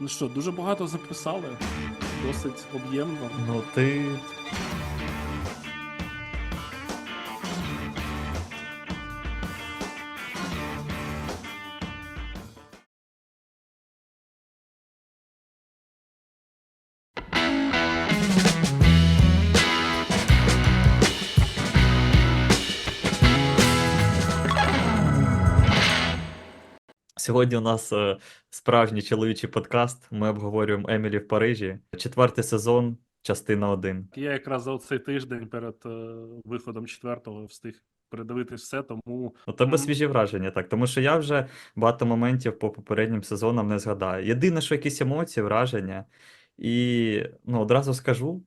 Ну що, дуже багато записали, досить об'ємно. Ну ти. Сьогодні у нас е, справжній чоловічий подкаст. Ми обговорюємо Емілі в Парижі. Четвертий сезон, частина 1. Я якраз за цей тиждень перед е, виходом четвертого встиг передивитись все, тому У тебе свіжі враження, так. Тому що я вже багато моментів по попереднім сезонам не згадаю. Єдине, що якісь емоції, враження. І ну, одразу скажу: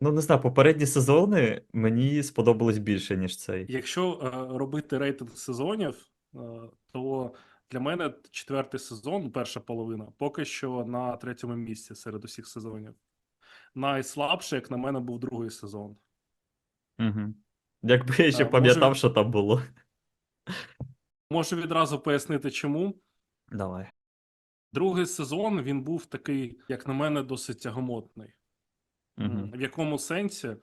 ну, не знаю, попередні сезони мені сподобались більше, ніж цей. якщо е, робити рейтинг сезонів, е, то для мене четвертий сезон, перша половина, поки що на третьому місці серед усіх сезонів. Найслабше, як на мене, був другий сезон. Угу. Якби я ще може- пам'ятав, що там було. Можу відразу пояснити, чому. Давай. Другий сезон він був такий, як на мене, досить тягомотний. Угу. В якому сенсі,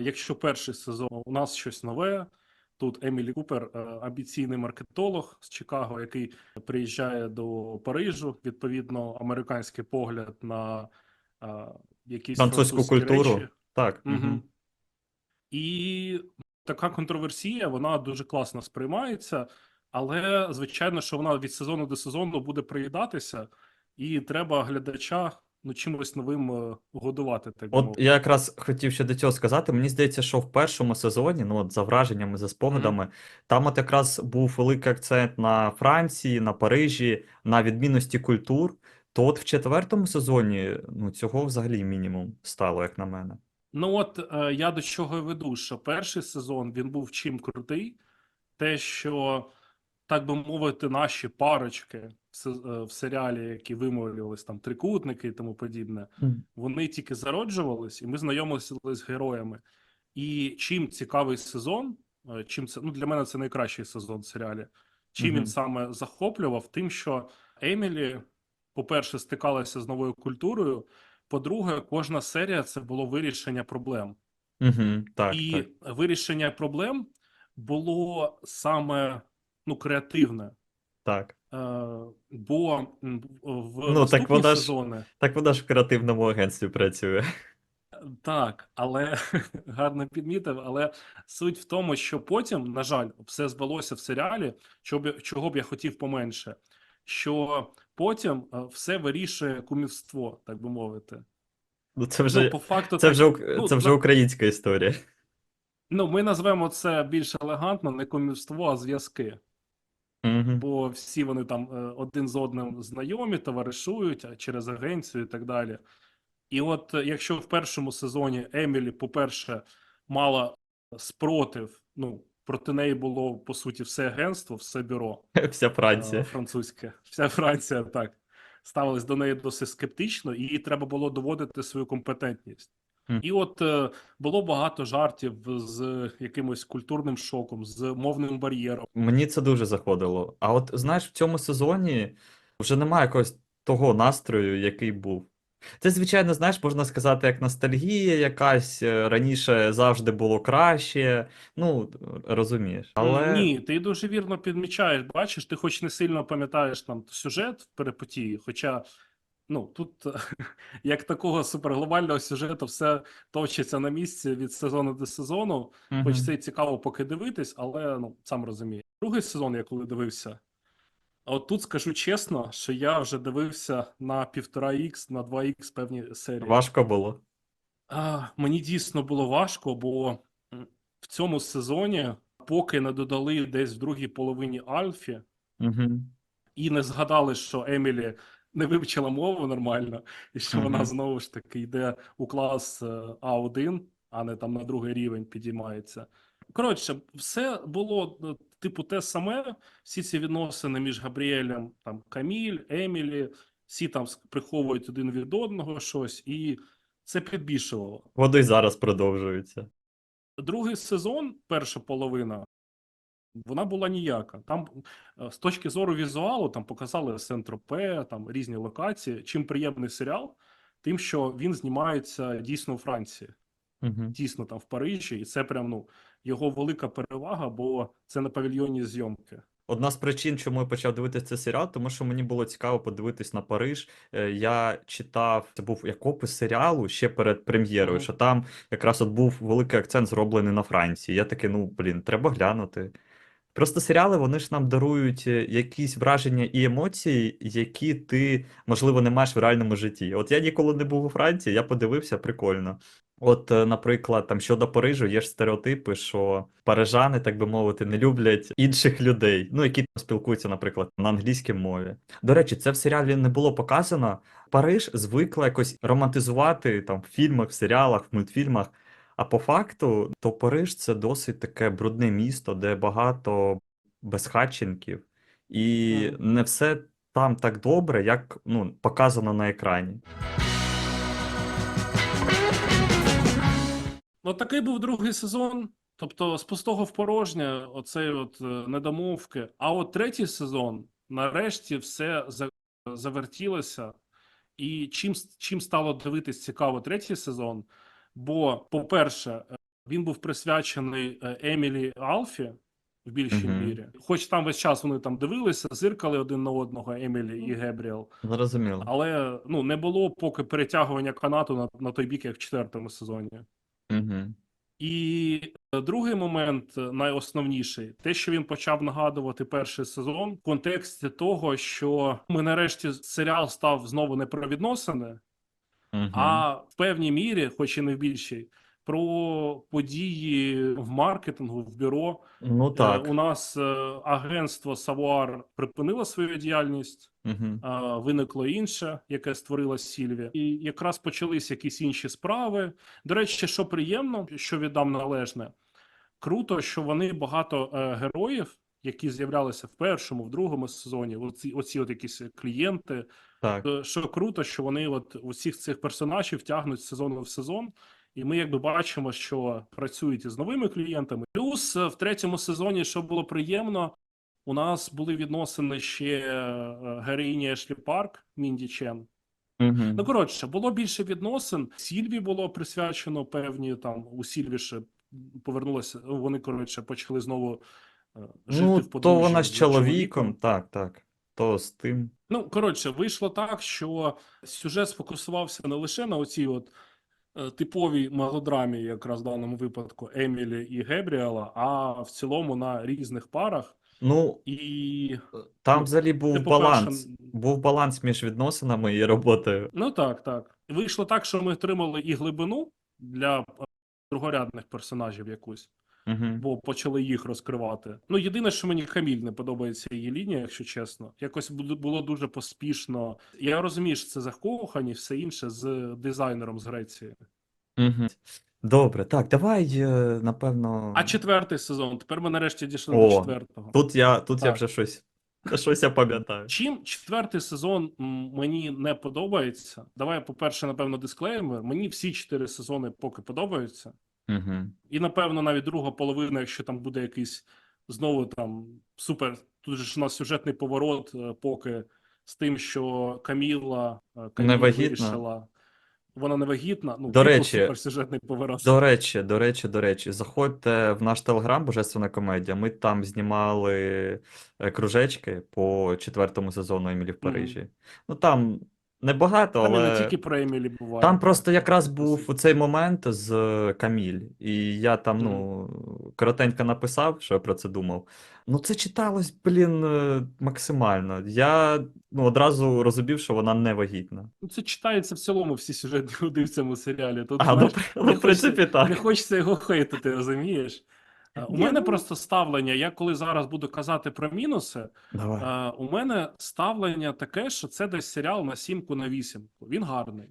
якщо перший сезон у нас щось нове, тут Емілі Купер, е, амбіційний маркетолог з Чикаго, який приїжджає до Парижу, відповідно, американський погляд на е, якісь Французьку культуру. речі. Так. Угу. Угу. І така контроверсія, вона дуже класно сприймається, але звичайно, що вона від сезону до сезону буде приїдатися, і треба глядача ну, чимось новим е, годувати. Так От мовити. я якраз хотів ще до цього сказати. Мені здається, що в першому сезоні, ну от за враженнями, за спогадами, там от якраз був великий акцент на Франції, на Парижі, на відмінності культур. То от в четвертому сезоні ну цього взагалі мінімум стало, як на мене. Ну от е, я до чого веду, що перший сезон він був чим крутий, те, що, так би мовити, наші парочки в, е, серіалі, які вимовлювались там трикутники і тому подібне, вони тільки зароджувались, і ми знайомилися з героями. І чим цікавий сезон, е, чим це ну для мене це найкращий сезон в серіалі. Чим Мгм. він саме захоплював, тим, що Емілі, по-перше, стикалася з новою культурою. По-друге, кожна серія це було вирішення проблем. Угу, так, і так. вирішення проблем було саме ну, креативне. Так. Е, бо в Ну, так вона ж- сезони Так вона ж в креативному агентстві працює. Так, але гарно підмітив. Але суть в тому, що потім, на жаль, все збалося в серіалі, чого б, я- хотів поменше. Що потім е, все вирішує кумівство, так би мовити. Ну це Ну, вже по факту, це так, вже ну, це вже українська історія. ну, ми назвемо це більш елегантно, не кумівство, а зв'язки. Угу. Бо всі вони там е, один з одним знайомі, товаришують а через агенцію і так далі. І от е, якщо в першому сезоні Емілі, по-перше, мала спротив, ну, проти неї було по суті все агентство, все бюро Вся е, Франція. французьке, вся Франція так ставилась до неї досить скептично, і їй треба було доводити свою компетентність. І от е, було багато жартів з якимось культурним шоком, з мовним бар'єром. Мені це дуже заходило. А от знаєш, в цьому сезоні вже немає якогось того настрою, який був. Це, звичайно, знаєш, можна сказати, як ностальгія якась е, раніше завжди було краще. Ну, розумієш. Але Ні, ти дуже вірно підмічаєш. Бачиш, ти хоч не сильно пам'ятаєш там сюжет в перепотії, хоча ну тут як такого суперглобального сюжету все точиться на місці від сезону до сезону. Мгм. Хоч це і цікаво поки дивитись, але ну сам розумієш. Другий сезон, я коли дивився, а от тут скажу чесно, що я вже дивився на півтора ікс, на 2 ікс певні серії. важко було. А, мені дійсно було важко, бо в цьому сезоні, поки не додали десь в другій половині Альфі, Угу. і не згадали, що Емілі не вивчила мову нормально, і що вона знову ж таки йде у клас е, А1, а не там на другий рівень підіймається. Коротше, все було е, типу те саме. Всі ці відносини між Габріелем, там Каміль, Емілі, всі там приховують один від одного щось, і це підбільшувало. Й зараз продовжується. Другий сезон, перша половина, вона була ніяка. Там е, з точки зору візуалу там показали Сент-Тропе, там різні локації. Чим приємний серіал, тим, що він знімається дійсно у Франції, Угу. дійсно там в Парижі, і це прям ну його велика перевага, бо це на павільйоні зйомки. Одна з причин, чому я почав дивитися цей серіал, тому що мені було цікаво подивитись на Париж. Е, Я читав, це був як опис серіалу ще перед прем'єрою, що там якраз от був великий акцент зроблений на Франції. Я такий, ну блін, треба глянути. Просто серіали вони ж нам дарують е, якісь враження і емоції, які ти, можливо, не маєш в реальному житті. От я ніколи не був у Франції, я подивився, прикольно. От, е, наприклад, там щодо Парижу є ж стереотипи, що парижани, так би мовити, не люблять інших людей, ну які там спілкуються, наприклад, на англійській мові. До речі, це в серіалі не було показано. Париж звикла якось романтизувати там в фільмах, в серіалах, в мультфільмах. А по факту, то Париж це досить таке брудне місто, де багато безхатченків, і Мгм. не все там так добре, як ну, показано на екрані. Ну, такий був другий сезон. Тобто, з пустого в порожнє, оцей от е, недомовки. А от третій сезон, нарешті, все завертілося. І чим, чим стало дивитись цікаво третій сезон? Бо, по-перше, е, він був присвячений е, Емілі Алфі в більшій Мгм. мірі. Хоч там весь час вони там дивилися, зиркали один на одного, Емілі і Гебріел. Зрозуміло. Але ну, не було поки перетягування канату на, на той бік, як в четвертому сезоні. Угу. І е, другий момент, найосновніший, те, що він почав нагадувати перший сезон, в контексті того, що ми нарешті серіал став знову не про відносини, Угу. а в певній мірі, хоч і не в більшій, про події в маркетингу, в бюро. Ну Е, так. У нас е, агентство Савуар припинило свою діяльність. Угу. Виникло інше, яке створила Сільвія, і якраз почались якісь інші справи. До речі, що приємно, що віддам належне, круто, що вони багато героїв, які з'являлися в першому, в другому сезоні, оці, оці от якісь клієнти. Так. е, Що круто, що вони от усіх цих персонажів тягнуть з сезону в сезон. І ми якби бачимо, що працюють із новими клієнтами. Плюс е, в третьому сезоні, що було приємно, у нас були відносини ще е, героїні Ешлі Парк, Мінді Чен. Угу. Ну коротше, було більше відносин. Сільві було присвячено певні там у Сільві ще повернулося. ну, Вони коротше почали знову жити Ну, в то вона з з чоловіком, так, так. То з тим. Ну, коротше, вийшло так, що сюжет сфокусувався не лише на оцій от е, типовій мелодрамі, якраз в даному випадку Емілі і Гебріела, а в цілому на різних парах. Ну, І там Ну, взагалі був баланс. Був баланс між відносинами і роботою. ну так, так. Вийшло так, що ми отримали і глибину для е, другорядних персонажів якусь, Угу. бо почали їх розкривати. Ну, єдине, що мені Каміль не подобається її лінія, якщо чесно. Якось було дуже поспішно. Я розумію, що це закохані, все інше з дизайнером з Греції. Угу. Добре, так, давай, е, напевно. А четвертий сезон. Тепер ми нарешті дійшли О, до четвертого. Тут я, тут я вже щось. Щось я пам'ятаю. Чим четвертий сезон мені не подобається? Давай, по-перше, напевно, дисклеймер. Мені всі чотири сезони поки подобаються. Угу. І, напевно, навіть друга половина, якщо там буде якийсь знову там супер. Тут же ж у нас сюжетний поворот, е, поки з тим, що Каміла е, Невагітна. вирішила. Вона не вагітна. Ну, До речі, суперсюжетний поворот. До речі, до речі, до речі, заходьте в наш телеграм Божественна комедія. Ми там знімали е, кружечки по четвертому сезону Емілі в Парижі. Ну там небагато, Там і не але тільки про Емілі буває. там просто якраз був у цей момент з Каміль, і я там, ну, коротенько написав, що я про це думав. Ну, це читалось, блін, е, максимально. Я ну, одразу розумів, що вона не вагітна. Ну, Це читається в цілому всі сюжетні ходи в цьому серіалі. Тут, А, ну, знаєш, при- ну, в принципі, хочеться- так. Не хочеться його хейтити, розумієш? А, У мене просто ставлення. Я коли зараз буду казати про мінуси, Давай. а, у мене ставлення таке, що це десь серіал на сімку на вісімку. Він гарний.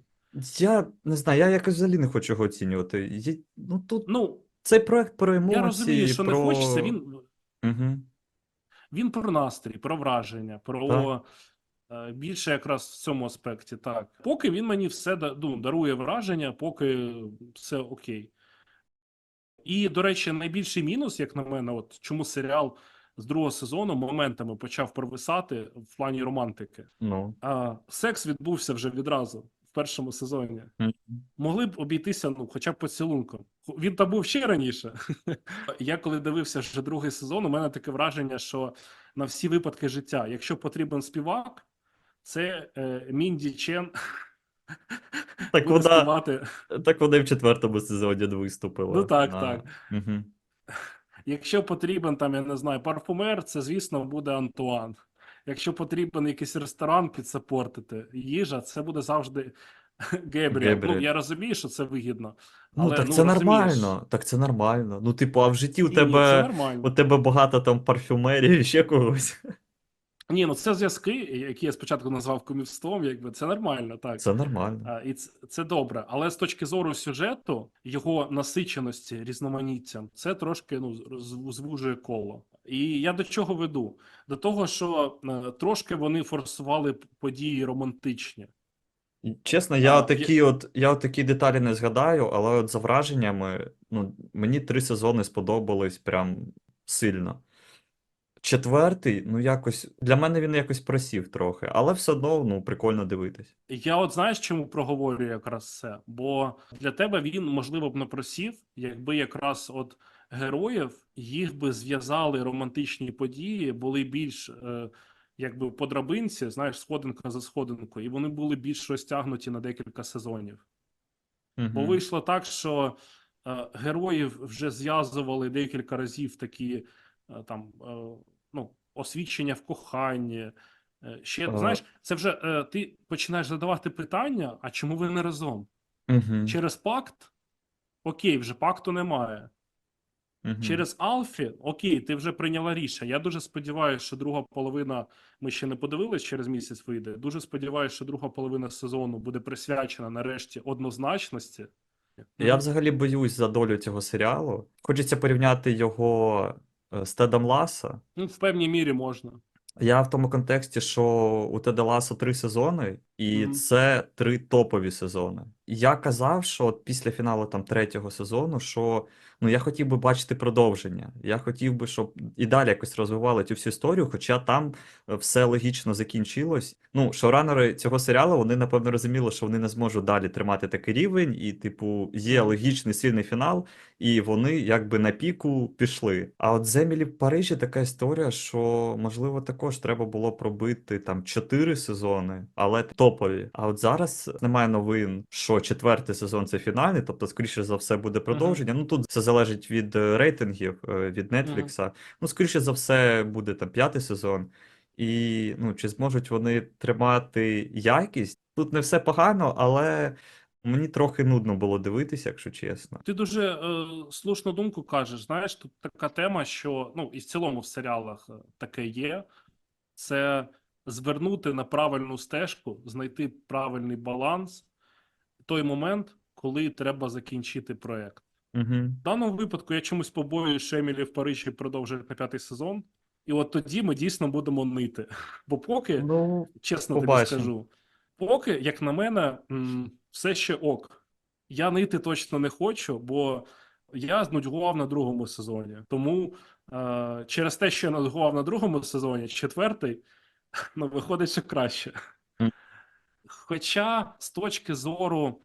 Я не знаю, я якось взагалі не хочу його оцінювати. Я, ну тут Ну, цей проект про емоції, я розумію, що про... не хочеться. Він, Угу. він про настрій, про враження, про е, більше якраз в цьому аспекті. Так, поки він мені все ну, дарує враження, поки все окей. І, до речі, найбільший мінус, як на мене, от чому серіал з другого сезону моментами почав провисати в плані романтики. Ну. А секс відбувся вже відразу в першому сезоні. Мгм. Могли б обійтися, ну, хоча б поцілунком. Він там був ще раніше. Я коли дивився вже другий сезон, у мене таке враження, що на всі випадки життя, якщо потрібен співак, це е, Мінді Чен Так буде вона, так вони в четвертому сезоні виступила. Ну так, на- так. Мгм. Якщо потрібен там, я не знаю, парфумер, це звісно буде Антуан. Якщо потрібен якийсь ресторан підсапортити, їжа, це буде завжди Гебріел. Ну, я розумію, що це вигідно. Ну, Але, так ну, це розумієш. нормально. Так це нормально. Ну, типу, а в житті у Ні, ні, тебе нормально. у тебе багато там парфюмерів і ще когось. Ні, ну це зв'язки, які я спочатку назвав кумівством, якби це нормально, так. Це нормально. А, і це, це добре. Але з точки зору сюжету, його насиченості, різноманіттям, це трошки ну, звужує коло. І я до чого веду? До того, що е, трошки вони форсували події романтичні. Чесно, я А, такі от я такі деталі не згадаю, але от за враженнями, ну, мені три сезони сподобались прям сильно. Четвертий, ну якось для мене він якось просів трохи, але все одно ну, прикольно дивитись. Я от знаєш, чому проговорюю якраз це? Бо для тебе він, можливо, б не просів, якби якраз от героїв їх би зв'язали романтичні події, були більш е, якби по драбинці, знаєш, сходинка за сходинкою, і вони були більш розтягнуті на декілька сезонів. Бо вийшло так, що е, героїв вже зв'язували декілька разів такі там е, ну, освідчення в коханні. Е, ще, Е. знаєш, це вже е, ти починаєш задавати питання: а чому ви не разом? Мгм. Через пакт? Окей, вже пакту немає. Мгм. Через Алфі, окей, ти вже прийняла рішення. Я дуже сподіваюся, що друга половина, ми ще не подивились, через місяць вийде. Дуже сподіваюся, що друга половина сезону буде присвячена нарешті однозначності. Я взагалі боюсь за долю цього серіалу. Хочеться порівняти його е, з Тедом Ласа. Ну, в певній мірі можна. Я в тому контексті, що у Теда Ласа три сезони, і Мгм. це три топові сезони. Я казав, що от після фіналу там третього сезону, що ну я хотів би бачити продовження. Я хотів би, щоб і далі якось розвивали цю всю історію, хоча там е, все логічно закінчилось. Ну, шоуранери цього серіалу вони напевно розуміли, що вони не зможуть далі тримати такий рівень, і, типу, є логічний сильний фінал, і вони якби на піку пішли. А от з Емілі в Парижі така історія, що можливо також треба було пробити там чотири сезони, але топові. А от зараз немає новин, що четвертий сезон це фінальний, тобто, скоріше за все, буде продовження. Ну тут все залежить від е, рейтингів, е, від Нетфлікса. Ну, скоріше за все, буде там п'ятий сезон. І ну, чи зможуть вони тримати якість? Тут не все погано, але мені трохи нудно було дивитися, якщо чесно. Ти дуже е, слушну думку кажеш. Знаєш, тут така тема, що ну і в цілому в серіалах е, таке є. Це звернути на правильну стежку, знайти правильний баланс, той момент, коли треба закінчити проект. Угу. В даному випадку я чомусь побоююсь, що Емілі в Парижі продовжують на п'ятий сезон, і от тоді ми дійсно будемо нити. Бо поки, Ну, чесно тобі скажу, поки, як на мене, все ще ок. Я нити точно не хочу, бо я знудьгував на другому сезоні. Тому е, через те, що я нудьгував на другому сезоні, четвертий, ну, виходить, що краще. Хоча з точки зору,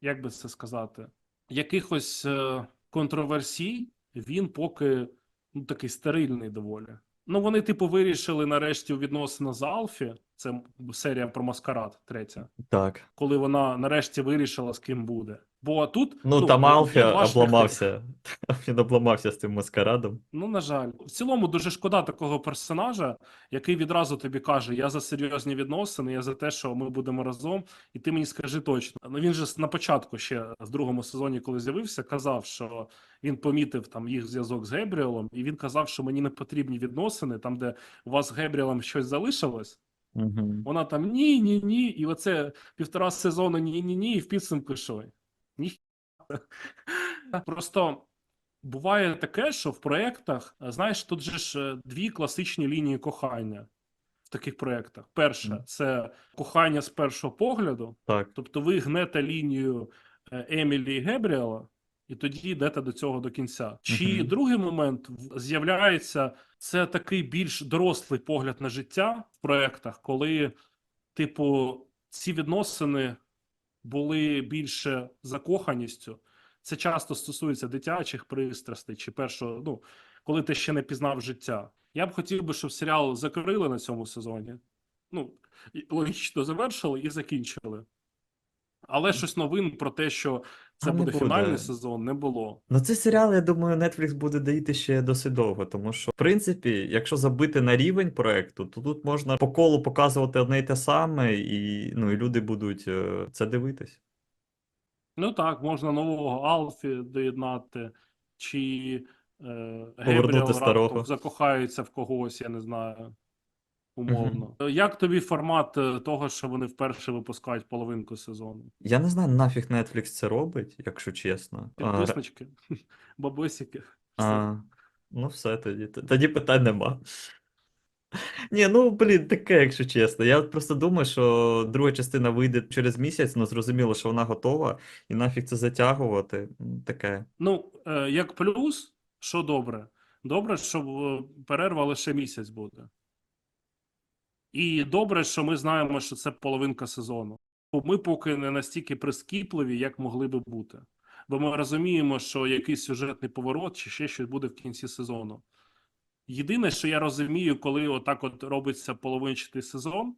як би це сказати, якихось е, контроверсій, він поки ну, такий стерильний доволі. Ну, вони, типу, вирішили нарешті у відносинах з Алфі. Це серія про маскарад, третя, так. коли вона нарешті вирішила, з ким буде. Бо тут Ну, там Алфі обламався. Він обламався з цим маскарадом. Ну, на жаль, в цілому дуже шкода такого персонажа, який відразу тобі каже: Я за серйозні відносини, я за те, що ми будемо разом, і ти мені скажи точно. Ну він же на початку ще в другому сезоні, коли з'явився, казав, що він помітив там їх зв'язок з Гебріелом, і він казав, що мені не потрібні відносини, там, де у вас з Гебріелом щось залишилось. Угу. Вона там ні, ні, ні. І оце півтора сезону ні, ні, ні, і в підсумку що? Просто буває таке, що в проєктах, знаєш, тут же ж е, дві класичні лінії кохання в таких проєктах. Перша це кохання з першого погляду, Так. тобто ви гнете лінію е, Емілі і Гебріела, і тоді йдете до цього до кінця. Чи Мгм. другий момент з'являється це такий більш дорослий погляд на життя в проектах, коли, типу, ці відносини були більше закоханістю. Це часто стосується дитячих пристрастей чи першого, ну, коли ти ще не пізнав життя. Я б хотів би, щоб серіал закрили на цьому сезоні. Ну, логічно завершили і закінчили. Але щось новин про те, що це буде буде. фінальний сезон, не було. Ну, цей серіал, я думаю, Netflix буде доїти ще досить довго, тому що, в принципі, якщо забити на рівень проекту, то тут можна по колу показувати одне й те саме, і, ну, і люди будуть е, це дивитись. Ну так, можна нового Алфі доєднати, чи е, Гебріел старого. раптом закохаються в когось, я не знаю. Умовно. Як тобі формат е, того, що вони вперше випускають половинку сезону? Я не знаю, нафіг Netflix це робить, якщо чесно. А, Підписнички, бабосики. все. а, ну, все тоді. Тоді питань нема. Ні, ну блін, таке, якщо чесно. Я просто думаю, що друга частина вийде через місяць, ну зрозуміло, що вона готова, і нафіг це затягувати. Таке. Ну, е, як плюс, що добре? Добре, що перерва лише місяць буде. І добре, що ми знаємо, що це половинка сезону. Бо Ми поки не настільки прискіпливі, як могли би бути. Бо ми розуміємо, що якийсь сюжетний поворот чи ще щось буде в кінці сезону. Єдине, що я розумію, коли отак от робиться половинчатий сезон,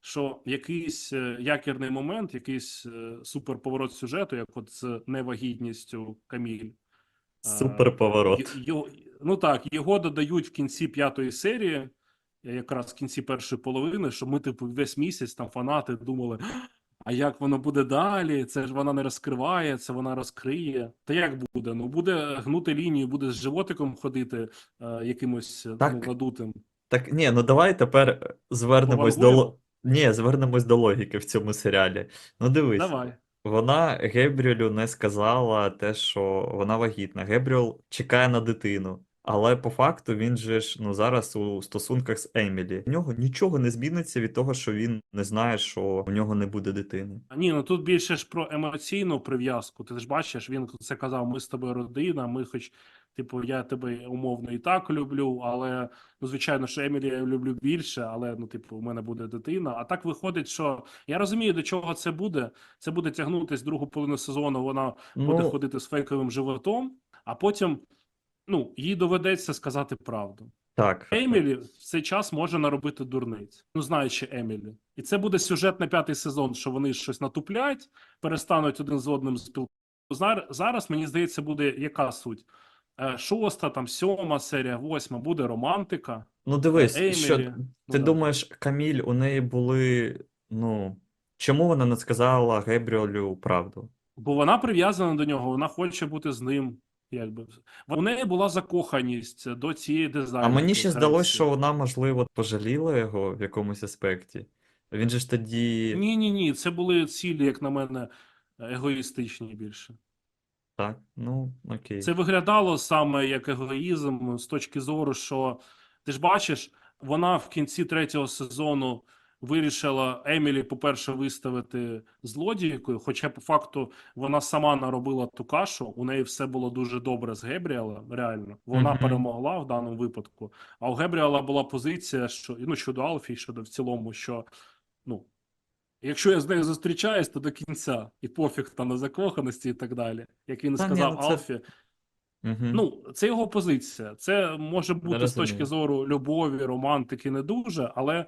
що якийсь е, якірний момент, якийсь е, суперповорот сюжету, як от з невагітністю Каміль. е, Супер поворот. й- його- ну так, його додають в кінці п'ятої серії, якраз в кінці першої половини, що ми, типу, весь місяць там фанати думали. А як воно буде далі? Це ж вона не розкриває, це вона розкриє. Та як буде? Ну буде гнути лінію, буде з животиком ходити е, якимось е, Так. ну, надутим. Так, ні, ну давай тепер звернемось до Повангуємо? Ні, звернемось до логіки в цьому серіалі. Ну дивись, Давай. вона Гебріелю не сказала те, що вона вагітна. Гебріел чекає на дитину. Але по факту він же ж ну зараз у стосунках з Емілі. В нього нічого не зміниться від того, що він не знає, що у нього не буде дитини. А Ні, ну тут більше ж про емоційну прив'язку. Ти ж бачиш, він це казав: ми з тобою родина, ми хоч, типу, я тебе умовно і так люблю, але ну, звичайно, що Емілі я люблю більше, але ну, типу, у мене буде дитина. А так виходить, що я розумію, до чого це буде. Це буде тягнутись другу половину сезону. Вона буде Ну, ходити з фейковим животом, а потім ну, їй доведеться сказати правду. так. Емілі в цей час може наробити дурниць, ну знаючи Емілі. І це буде сюжет на п'ятий сезон, що вони щось натуплять, перестануть один з одним спілкуватися. Зараз, мені здається, буде яка суть? Е, Шоста, там, сьома серія, восьма буде романтика. Ну дивись, Емілі, що ну ти да. думаєш, Каміль, у неї були, ну, чому вона не сказала Гебріелю правду? Бо вона прив'язана до нього, вона хоче бути з ним. Якби. У неї була закоханість до цієї А мені ще здалося, що вона, можливо, пожаліла його в якомусь аспекті. Він же ж тоді. Ні, ні, ні, це були цілі, як на мене, егоїстичні більше. Так, ну, окей. Це виглядало саме як егоїзм з точки зору, що ти ж бачиш, вона в кінці третього сезону вирішила Емілі, по-перше, виставити злодійкою, хоча по факту вона сама наробила ту кашу, у неї все було дуже добре з Гебріела, реально. Вона Мгм. перемогла в даному випадку. А у Гебріела була позиція, що ну, щодо Алфі, щодо в цілому, що ну. Якщо я з нею зустрічаюсь, то до кінця, і пофіг там на закоханості і так далі. Як він сказав ну це- Алфі, Мгм. Ну, це його позиція. Це може бути з точки зору любові, романтики не дуже, але,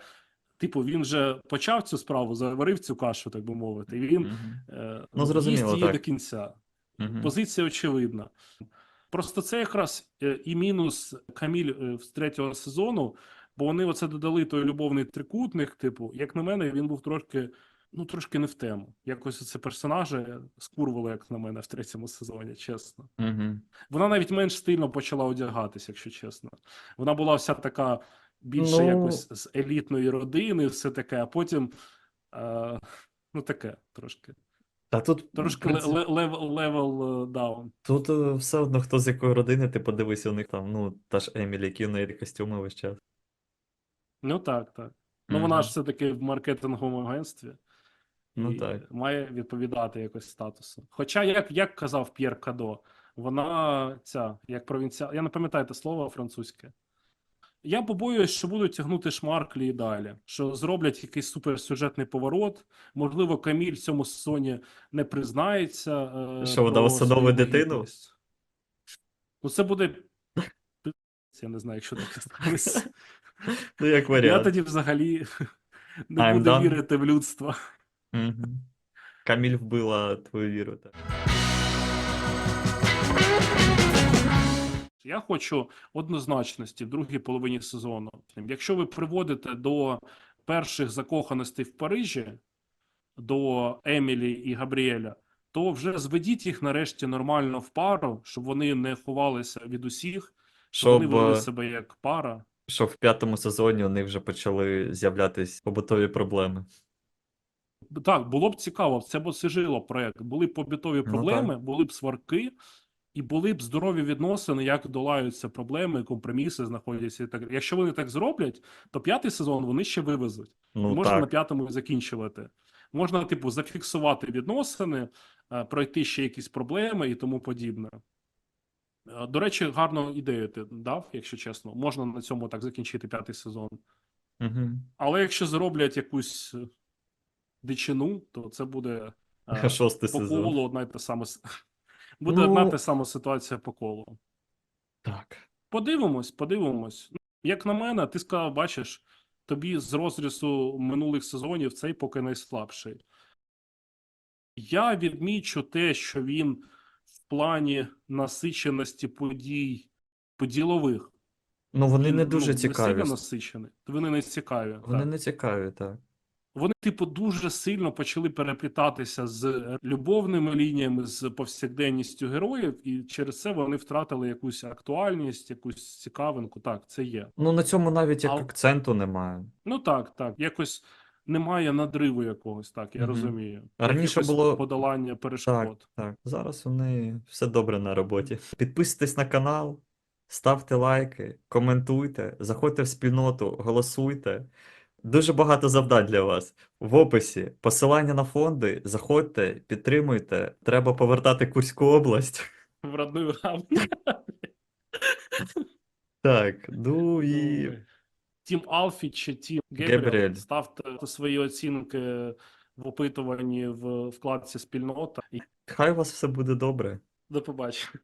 типу, він же почав цю справу, заварив цю кашу, так би мовити, і він е, Ну, зрозуміло, їсть її так. до кінця. Позиція очевидна. Просто це якраз е, і мінус Каміль е, з третього сезону, бо вони оце додали той любовний трикутник. Типу, як на мене, він був трошки, ну, трошки не в тему. Якось це персонажі скурвали, як на мене, в третьому сезоні, чесно. Мгм. Вона навіть менш стильно почала одягатись, якщо чесно. Вона була вся така більше Ну- якось з елітної родини, все таке, а потім. Е, ну, таке трошки. Та тут, Трошки левел, левел даун. тут е, все одно хто з якої родини, ти подивися, у них там, ну, та ж Емілі, які в неї костюми весь час. Ну так, так. Ну, вона ж все-таки в маркетинговому агентстві Ну і так. має відповідати якось статусу. Хоча, як, як казав П'єр Кадо, вона ця, як провінція. Я не пам'ятаю те слово французьке. Я побоююсь, що будуть тягнути шмарклі і далі, що зроблять якийсь суперсюжетний поворот. Можливо, Каміль в цьому сезоні не признається. е, Що, вона усиновить дитину? Ну, це буде. Я не знаю, якщо таке станеться. Ну, як варіант. Я тоді взагалі не буду вірити в людство. Каміль вбила твою віру. так. Я хочу однозначності в другій половині сезону. Якщо ви приводите до перших закоханостей в Парижі, до Емілі і Габріеля, то вже зведіть їх нарешті нормально в пару, щоб вони не ховалися від усіх, щоб вони вели е, себе як пара. Що в п'ятому сезоні у них вже почали з'являтись побутові проблеми. Так, було б цікаво, це б освіжило проект. Були б побутові Ну, проблеми, були б сварки, і були б здорові відносини, як долаються проблеми, компроміси знаходяться. І так. Якщо вони так зроблять, то п'ятий сезон вони ще вивезуть. Ну Можна на п'ятому закінчувати. Можна, типу, зафіксувати відносини, е, пройти ще якісь проблеми і тому подібне. Е, До речі, гарну ідею ти дав, якщо чесно. Можна на цьому так закінчити п'ятий сезон. Угу. Але якщо зроблять якусь е, дичину, то це буде Шостий по сезон. колу одна й та сама буде Ну- одна та сама ситуація по колу. Так. Подивимось, подивимось. Ну, Як на мене, ти сказав, бачиш, тобі з розрізу минулих сезонів цей поки найслабший. Я відмічу те, що він в плані насиченості подій поділових. Ну вони не дуже ну, цікаві. Вони не цікаві. Вони так. не цікаві, так. Вони, типу, дуже сильно почали переплітатися з любовними лініями, з повсякденністю героїв, і через це вони втратили якусь актуальність, якусь цікавинку. Так, це є. Ну на цьому навіть як А- акценту немає. Ну так, так. Якось немає надриву якогось, так, я Мгм. розумію. Раніше Якихось було- подолання перешкод. Так. Зараз вони все добре на роботі. Підписуйтесь на канал, ставте лайки, коментуйте, заходьте в спільноту, голосуйте. Дуже багато завдань для вас. В описі посилання на фонди. Заходьте, підтримуйте. Треба повертати Курську область. В родную гавань. Так, ну і Ой. Тім Алфі чи Тім Гебріел. Гебріель. Ставте свої оцінки в опитуванні в вкладці спільнота. І хай у вас все буде добре. до побачення.